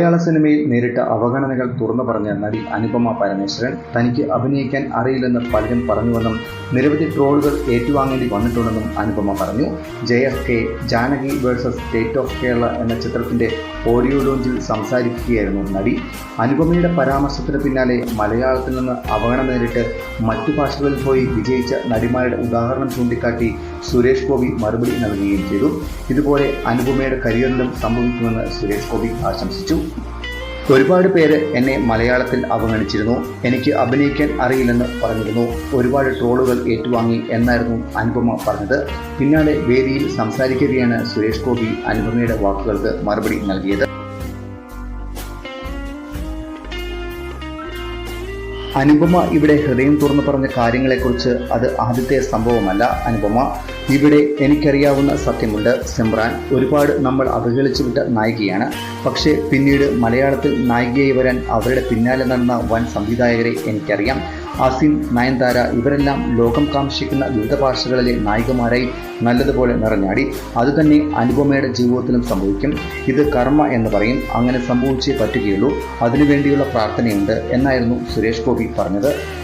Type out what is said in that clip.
മലയാള സിനിമയിൽ നേരിട്ട അവഗണനകൾ തുറന്നു പറഞ്ഞ നടി അനുപമ പരമേശ്വരൻ തനിക്ക് അഭിനയിക്കാൻ അറിയില്ലെന്ന് പലരും പറഞ്ഞുവെന്നും നിരവധി ട്രോളുകൾ ഏറ്റുവാങ്ങേണ്ടി വന്നിട്ടുണ്ടെന്നും അനുപമ പറഞ്ഞു. J F K Janaki versus state of Kerala എന്ന ചിത്രത്തിന്റെ ഓഡിയോ ലോഞ്ചിൽ സംസാരിക്കുകയായിരുന്നു നടി. അനുപമയുടെ പരാമർശത്തിന് പിന്നാലെ മലയാളത്തിൽ നിന്ന് അവഗണന നേരിട്ട് മറ്റു ഭാഷകളിൽ പോയി വിജയിച്ച നടിമാരുടെ ഉദാഹരണം ചൂണ്ടിക്കാട്ടി സുരേഷ് ഗോപി മറുപടി നൽകുകയും ചെയ്തു. ഇതുപോലെ അനുപമയുടെ കരിയറിലും സംഭവിക്കുമെന്ന് സുരേഷ് ഗോപി ആശംസിച്ചു. ഒരുപാട് പേര് എന്നെ മലയാളത്തിൽ അവഗണിച്ചിരുന്നു. എനിക്ക് അഭിനയിക്കാൻ അറിയില്ലെന്ന് പറഞ്ഞിരുന്നു. ഒരുപാട് ട്രോളുകൾ ഏറ്റുവാങ്ങി എന്നായിരുന്നു അനുപമ പറഞ്ഞത്. പിന്നാലെ വേദിയിൽ സംസാരിക്കുകയാണ് സുരേഷ് ഗോപി അനുപമയുടെ വാക്കുകൾക്ക് മറുപടി നൽകിയത്. അനുപമ ഇവിടെ ഹൃദയം തുറന്നു പറഞ്ഞ കാര്യങ്ങളെക്കുറിച്ച് അത് ആദ്യത്തെ സംഭവമല്ല. അനുപമ ഇവിടെ എനിക്കറിയാവുന്ന സത്യമുണ്ട് സിമ്രാൻ. ഒരുപാട് നമ്മൾ അവഹേളിച്ചു വിട്ട നായികയാണ്. പക്ഷേ പിന്നീട് മലയാളത്തിൽ നായികയായി വരാൻ അവരുടെ പിന്നാലെ നടന്ന വൻ സംവിധായകരെ എനിക്കറിയാം. അസിൻ നയൻതാര ഇവരെല്ലാം ലോകം കാംക്ഷിക്കുന്ന വിവിധ ഭാഷകളിലെ നായികമാരായി നല്ലതുപോലെ നിറഞ്ഞാടി. അതുതന്നെ അനുപമയുടെ ജീവിതത്തിലും സംഭവിക്കും. ഇത് കർമ്മ എന്ന് പറയും. അങ്ങനെ സംഭവിച്ചേ പറ്റുകയുള്ളൂ. അതിനുവേണ്ടിയുള്ള പ്രാർത്ഥനയുണ്ട്. എന്നായിരുന്നു സുരേഷ് ഗോപി പറഞ്ഞത്